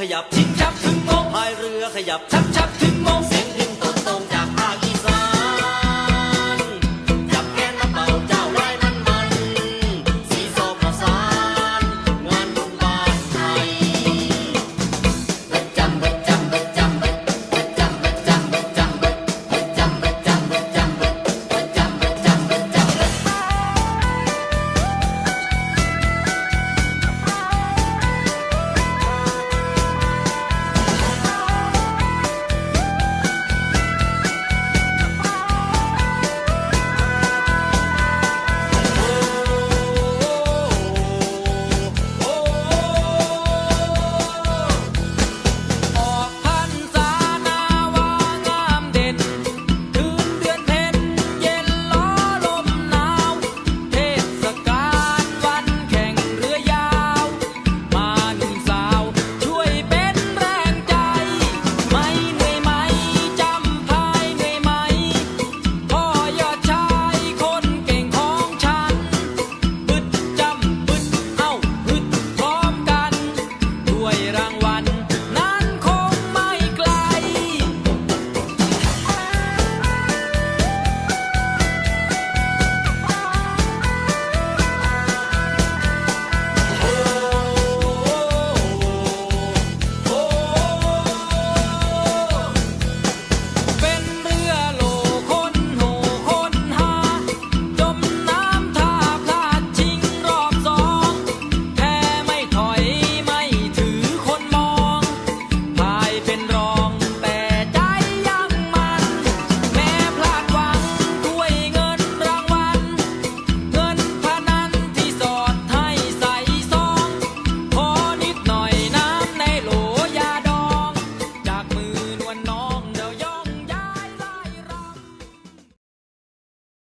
ขยับชิงชักถึงโมงพายเรือขยับชัก